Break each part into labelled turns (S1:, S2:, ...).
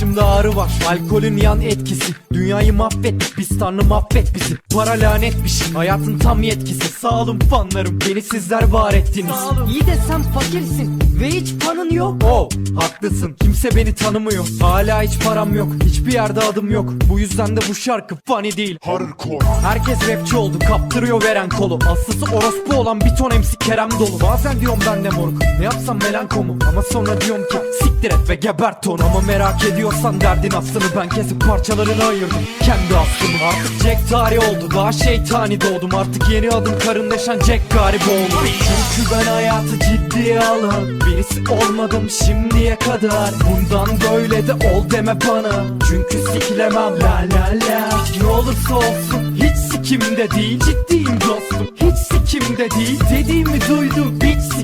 S1: Üstümde ağrı var Alkolün yan etkisi. Dünyayı mahvettik biz tanrı mahvet bizi. Para lanet bir şey Hayatın tam yetkisi. Sağ olun fanlarım Beni sizler var ettiniz.
S2: İyi de sen fakirsin ve hiç paranın yok.
S1: Oh haklısın kimse beni tanımıyor. Hala hiç param yok hiçbir yerde adım yok. Bu yüzden de bu şarkı funny değil.
S3: Hardcore.
S1: Herkes rapçi oldu kaptırıyor veren kolu. Aslısı orospu olan bir ton MC Kerem dolu. Bazen diyorum ben de moruk ne yapsam melankomu. Ama sonra diyorum ki siktir et ve gebert onu. Ama merak ediyorsan derdin aslını ben kesip parçalarını ayırdım. Kendi aslımı. Artık Jack tarih oldu. Daha şeytani doğdum. Artık yeni adım karındaşan Jack garip oldu Çünkü ben hayatı ciddiye alan Birisi olmadım şimdiye kadar. Bundan böyle de ol deme bana. Çünkü sikilemem la la la. Ne olursa olsun hiç sikimde değil. Ciddiyim dostum. Hiç sikimde değil. Dediğimi duydum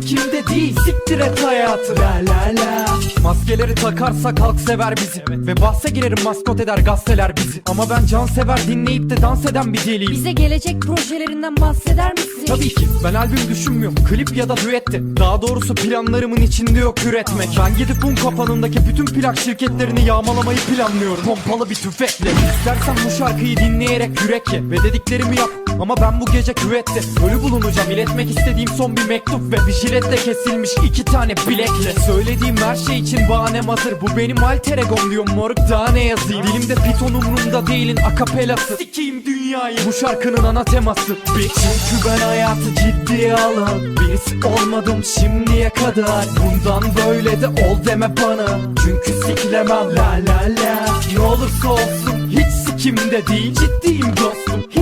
S1: hiç sikimde değil Siktir et hayatı. La la la. Maskeleri takarsak halk sever bizi. Ve bahse girerim maskot eder gazeteler bizi. Ama ben can sever dinleyip de dans eden bir deliyim.
S2: Bize gelecek projelerinden bahseder misin?
S1: Tabii ki. Ben albüm düşünmüyorum. Klip ya da düette Daha doğrusu planlarımın içinde yok üretmek. Ben gidip un kapanındaki bütün plak şirketlerini yağmalamayı planlıyorum. Pompalı bir tüfekle. İstersen bu şarkıyı dinleyerek yürek ye. Ve dediklerimi yap ama ben bu gece küvette Ölü bulunacağım. İletmek istediğim son bir mektup Ve bir jiletle kesilmiş iki tane bilekle. Söylediğim her şey için bahanem hazır. Bu benim alter egom diyorum moruk. Daha ne yazayım? Dilimde piton umurumda değilin akapelası. Sikiyim dünyayı. Bu şarkının ana teması. Bitch. Çünkü ben hayatı ciddiye alan Birisi olmadım şimdiye kadar. Bundan böyle de ol deme bana. Çünkü sikilemem la la la. Ne olursa olsun hiç sikimde değil Ciddiyim dostum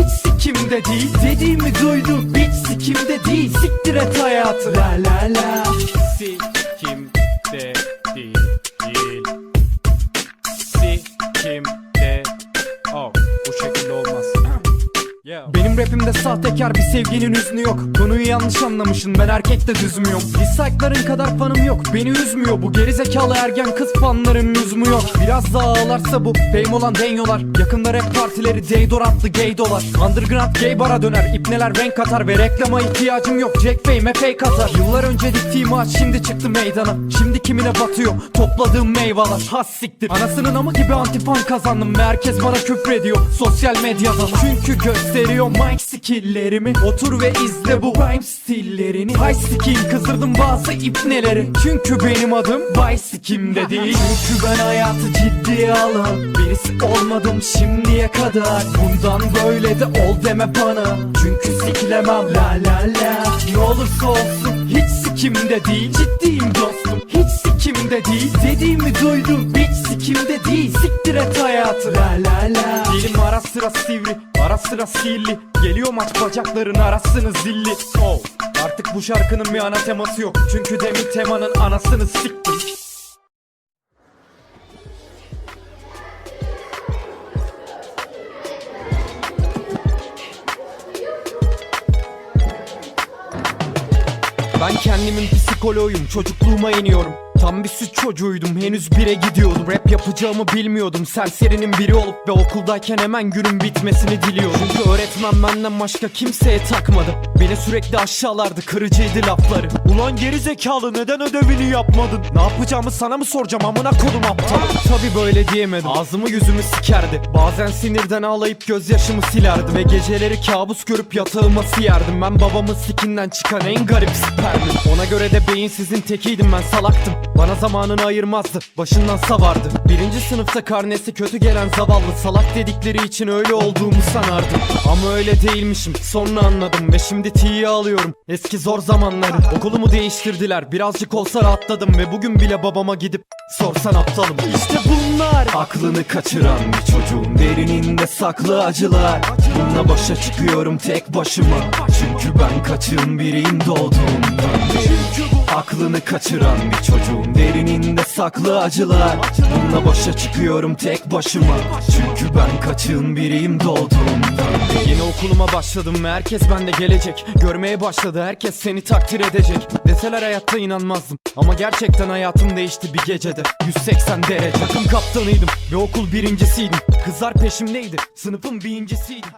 S1: sikimde değil Dediğimi duydum. Hiç sikimde değil Siktir et hayatı. La la la Benim rapimde sahtekar bir sevginin hüznü yok. Konuyu yanlış anlamışsın ben erkek de düzmüyorum Dislike'ların kadar fanım yok beni üzmüyor. Bu gerizekalı ergen kız fanların lüzumu yok. Biraz daha ağlarsa bu fame olan denyolar. Yakında rap partileri deodorantlı gay dolar. Underground gay bara döner ipneler renk katar Ve reklama ihtiyacım yok. Jack Fame fake atar Yıllar önce diktiğim ağaç şimdi çıktı meydana. Şimdi kimine batıyor topladığım meyveler. Has siktir. Anasının amı gibi antifan kazandım Ve herkes bana küfrediyor sosyal medyadan Çünkü gösteriyor mic skilllerimi Otur ve izle bu rhyme stillerini. Hay sikiyim kızdırdım bazı ipneleri. Çünkü benim adım Sikim'de değil. Çünkü ben hayatı ciddiye alan Birisi olmadım şimdiye kadar. Bundan böyle de ol deme bana. Çünkü sikilemem la la la. Ne olursa olsun hiç sikimde değil. Ciddiyim dostum. Hiç sikimde değil Dediğimi duydum hiç sikimde değil Siktir et hayatı. La la la. Dilim ara sıra sivri ara sıra sihirli. Geliyor maç bacakların arasını zilli. Oh Artık bu şarkının bir ana teması yok. Çünkü demin temanın anasını siktim. Ben kendimin psikoloğuyum çocukluğuma iniyorum Tam bir süt çocuğuydum henüz bire gidiyordum. Rap yapacağımı bilmiyordum serserinin biri olup Ve okuldayken hemen günün bitmesini diliyordum. Çünkü öğretmen benden başka kimseye takmadı. Beni sürekli aşağılardı kırıcıydı lafları. Ulan geri zekalı neden ödevini yapmadın? Ne yapacağımı sana mı soracağım? Amına kodum aptal. Tabi böyle diyemedim. Ağzımı yüzümü sikerdi. Bazen sinirden ağlayıp gözyaşımı silerdi Ve geceleri kabus görüp yatağıma siyerdim. Ben babamın sikinden çıkan en garip spermim. Ona göre de beyinsizin tekiydim. Ben salaktım. Bana zamanını ayırmazdı. Başından savardı. Birinci sınıfta karnesi kötü gelen zavallı Salak dedikleri için öyle olduğumu sanardım. Ama öyle değilmişim. Sonra anladım Ve şimdi tiye alıyorum. Eski zor zamanları. Okulumu değiştirdiler. Birazcık olsa rahatladım Ve bugün bile babama gidip sorsan aptalım. İşte bunlar. Aklını kaçıran bir çocuğum. Derininde saklı acılar. Bununla başa çıkıyorum tek başıma Çünkü ben kaçığın biriyim doğduğumdan Aklını kaçıran bir çocuğum Derininde saklı acılar. Bununla başa çıkıyorum tek başıma. Çünkü ben kaçığın biriyim doğduğumdan Yeni okuluma başladım ve herkes bende gelecek. Görmeye başladı herkes seni takdir edecek. Deseler hayatta inanmazdım Ama gerçekten hayatım değişti bir gecede. 180 derece. Takım kaptanıydım ve okul birincisiydim. Kızlar peşimdeydi sınıfın birincisiydim